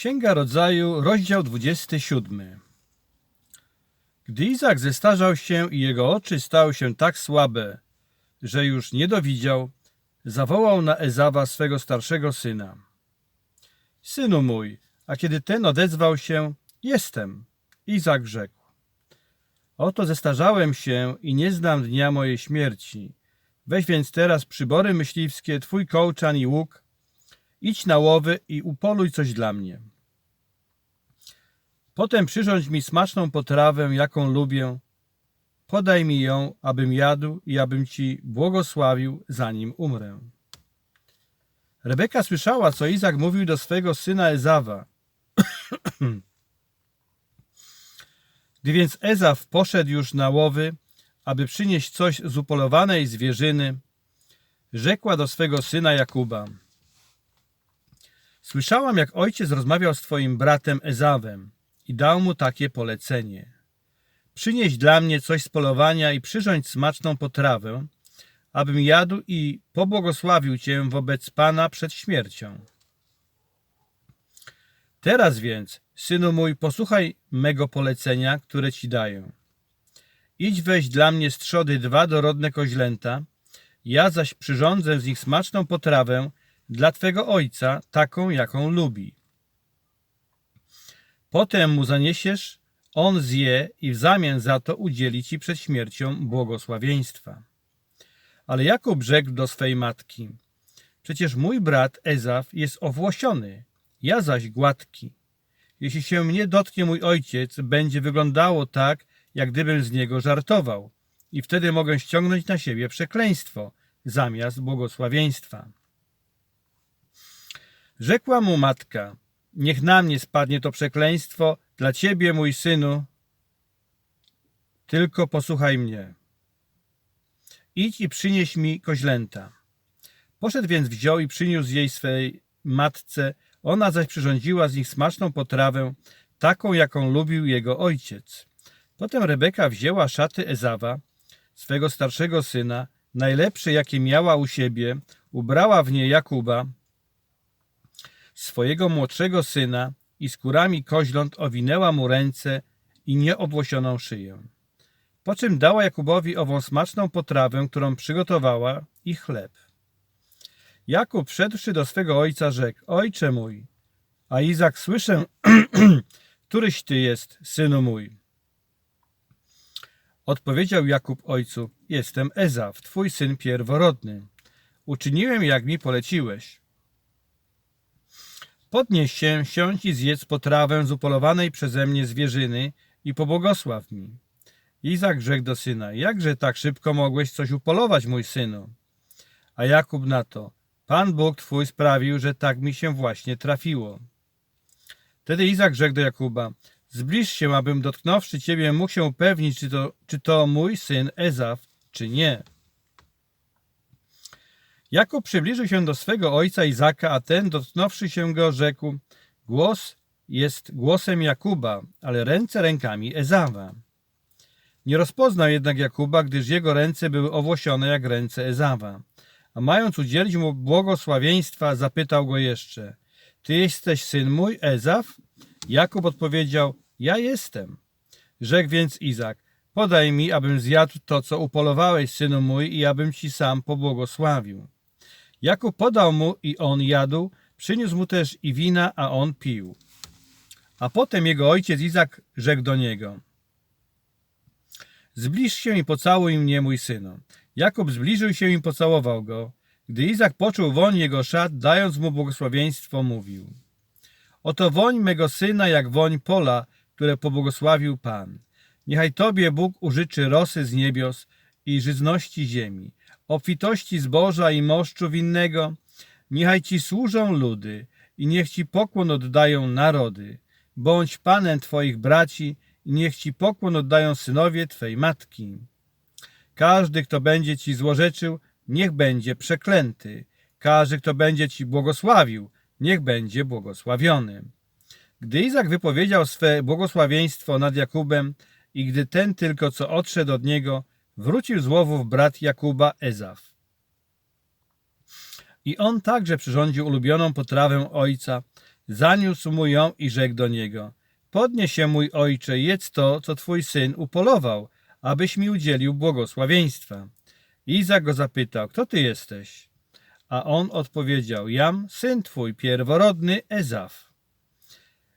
Księga Rodzaju, rozdział 27. Gdy Izak zestarzał się i jego oczy stały się tak słabe, że już nie dowidział, zawołał na Ezawa swego starszego syna. Synu mój, a kiedy ten odezwał się, jestem, Izak rzekł. Oto zestarzałem się i nie znam dnia mojej śmierci. Weź więc teraz przybory myśliwskie, twój kołczan i łuk, idź na łowy i upoluj coś dla mnie. Potem przyrządź mi smaczną potrawę, jaką lubię. Podaj mi ją, abym jadł i abym ci błogosławił, zanim umrę. Rebeka słyszała, co Izak mówił do swego syna Ezawa. Gdy więc Ezaw poszedł już na łowy, aby przynieść coś z upolowanej zwierzyny, rzekła do swego syna Jakuba. Słyszałam, jak ojciec rozmawiał z twoim bratem Ezawem i dał mu takie polecenie. Przynieś dla mnie coś z polowania i przyrządź smaczną potrawę, abym jadł i pobłogosławił cię wobec Pana przed śmiercią. Teraz więc, synu mój, posłuchaj mego polecenia, które ci daję. Idź weź dla mnie z trzody dwa dorodne koźlęta, ja zaś przyrządzę z nich smaczną potrawę dla twego ojca, taką, jaką lubi. Potem mu zaniesiesz, on zje i w zamian za to udzieli ci przed śmiercią błogosławieństwa. Ale Jakub rzekł do swej matki, przecież mój brat Ezaf jest owłosiony, ja zaś gładki. Jeśli się mnie dotknie mój ojciec, będzie wyglądało tak, jak gdybym z niego żartował i wtedy mogę ściągnąć na siebie przekleństwo zamiast błogosławieństwa. Rzekła mu matka, niech na mnie spadnie to przekleństwo dla ciebie, mój synu, tylko posłuchaj mnie. Idź i przynieś mi koźlęta. Poszedł więc wziął i przyniósł jej swej matce, ona zaś przyrządziła z nich smaczną potrawę, taką, jaką lubił jego ojciec. Potem Rebeka wzięła szaty Ezawa, swego starszego syna, najlepsze, jakie miała u siebie, ubrała w nie Jakuba, swojego młodszego syna i skórami koźląt owinęła mu ręce i nieobłosioną szyję. Po czym dała Jakubowi ową smaczną potrawę, którą przygotowała i chleb. Jakub wszedłszy do swego ojca rzekł, ojcze mój, a Izak słyszę, któryś ty jest, synu mój. Odpowiedział Jakub ojcu, jestem Ezaw, twój syn pierworodny. Uczyniłem, jak mi poleciłeś. Podnieś się, siądź i zjedz potrawę z upolowanej przeze mnie zwierzyny i pobłogosław mi. Izak rzekł do syna, jakże tak szybko mogłeś coś upolować, mój synu? A Jakub na to, Pan Bóg twój sprawił, że tak mi się właśnie trafiło. Wtedy Izak rzekł do Jakuba, zbliż się, abym dotknąwszy ciebie mógł się upewnić, czy to, czy to mój syn Ezaf, czy nie. Jakub przybliżył się do swego ojca Izaka, a ten, dotknąwszy się go, rzekł, głos jest głosem Jakuba, ale ręce rękami Ezawa. Nie rozpoznał jednak Jakuba, gdyż jego ręce były owłosione jak ręce Ezawa. A mając udzielić mu błogosławieństwa, zapytał go jeszcze, ty jesteś syn mój, Ezaf? Jakub odpowiedział, ja jestem. Rzekł więc Izak, podaj mi, abym zjadł to, co upolowałeś, synu mój, i abym ci sam pobłogosławił. Jakub podał mu i on jadł, przyniósł mu też i wina, a on pił. A potem jego ojciec Izak rzekł do niego, zbliż się i pocałuj mnie, mój synu. Jakub zbliżył się i pocałował go. Gdy Izak poczuł woń jego szat, dając mu błogosławieństwo, mówił. Oto woń mego syna, jak woń pola, które pobłogosławił Pan. Niechaj Tobie Bóg użyczy rosy z niebios i żyzności ziemi, obfitości zboża i moszczu winnego. Niechaj Ci służą ludy i niech Ci pokłon oddają narody. Bądź Panem Twoich braci i niech Ci pokłon oddają synowie Twej matki. Każdy, kto będzie Ci złorzeczył, niech będzie przeklęty. Każdy, kto będzie Ci błogosławił, niech będzie błogosławiony. Gdy Izak wypowiedział swe błogosławieństwo nad Jakubem i gdy ten tylko co odszedł od niego, wrócił z łowów brat Jakuba Ezaf. I on także przyrządził ulubioną potrawę ojca, zaniósł mu ją i rzekł do niego, podnieś się mój ojcze, jedz to, co twój syn upolował, abyś mi udzielił błogosławieństwa. Izak go zapytał, kto ty jesteś? A on odpowiedział, jam syn twój, pierworodny Ezaf.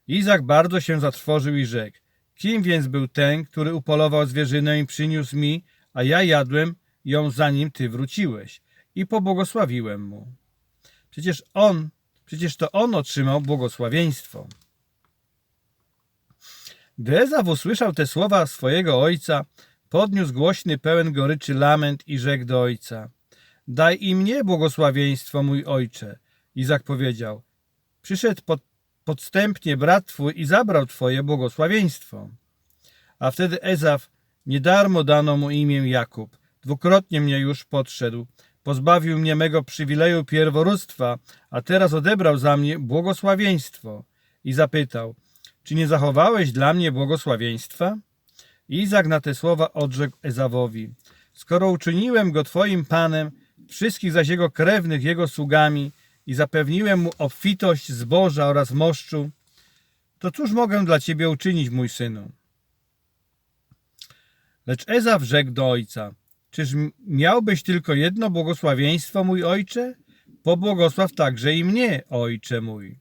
Izak bardzo się zatrwożył i rzekł, kim więc był ten, który upolował zwierzynę i przyniósł mi, a ja jadłem ją zanim ty wróciłeś i pobłogosławiłem mu. Przecież on, przecież to on otrzymał błogosławieństwo. Gdy Ezaf usłyszał te słowa swojego ojca, podniósł głośny, pełen goryczy lament i rzekł do ojca: Daj i mnie błogosławieństwo, mój ojcze. Izak powiedział: Przyszedł pod, podstępnie brat twój i zabrał twoje błogosławieństwo. A wtedy Ezaf, nie darmo dano mu imię Jakub, dwukrotnie mnie już podszedł, pozbawił mnie mego przywileju pierworództwa, a teraz odebrał za mnie błogosławieństwo. I zapytał, czy nie zachowałeś dla mnie błogosławieństwa? Izak na te słowa odrzekł Ezawowi, skoro uczyniłem go twoim panem, wszystkich zaś jego krewnych jego sługami i zapewniłem mu obfitość zboża oraz moszczu, to cóż mogę dla ciebie uczynić, mój synu? Lecz Ezaw rzekł do ojca, czyż miałbyś tylko jedno błogosławieństwo, mój ojcze? Pobłogosław także i mnie, ojcze mój.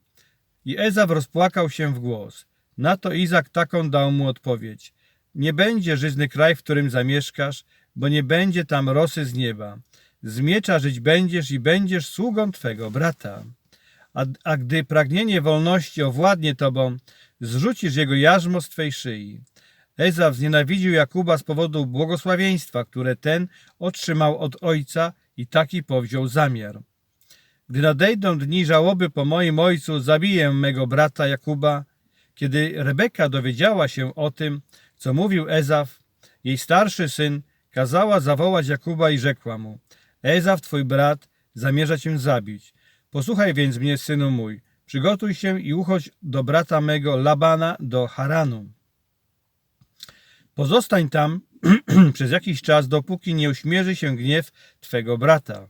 I Ezaw rozpłakał się w głos. Na to Izak taką dał mu odpowiedź. Nie będzie żyzny kraj, w którym zamieszkasz, bo nie będzie tam rosy z nieba. Z miecza żyć będziesz i będziesz sługą twego brata. A, a gdy pragnienie wolności owładnie tobą, zrzucisz jego jarzmo z twej szyi. Ezaw znienawidził Jakuba z powodu błogosławieństwa, które ten otrzymał od ojca i taki powziął zamiar. Gdy nadejdą dni żałoby po moim ojcu, zabiję mego brata Jakuba. Kiedy Rebeka dowiedziała się o tym, co mówił Ezaf, jej starszy syn kazała zawołać Jakuba i rzekła mu: Ezaf, twój brat, zamierza cię zabić. Posłuchaj więc mnie, synu mój, przygotuj się i uchodź do brata mego Labana do Haranu. Pozostań tam przez jakiś czas, dopóki nie uśmierzy się gniew twego brata.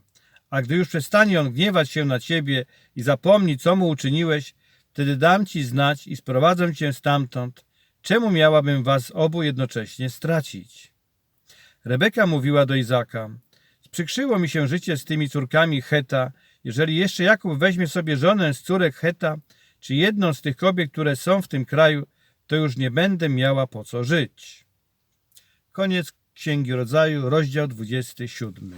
A gdy już przestanie on gniewać się na ciebie i zapomni, co mu uczyniłeś, wtedy dam ci znać i sprowadzę cię stamtąd. Czemu miałabym was obu jednocześnie stracić? Rebeka mówiła do Izaka, sprzykrzyło mi się życie z tymi córkami Heta. Jeżeli jeszcze Jakub weźmie sobie żonę z córek Heta, czy jedną z tych kobiet, które są w tym kraju, to już nie będę miała po co żyć. Koniec Księgi Rodzaju, rozdział 27.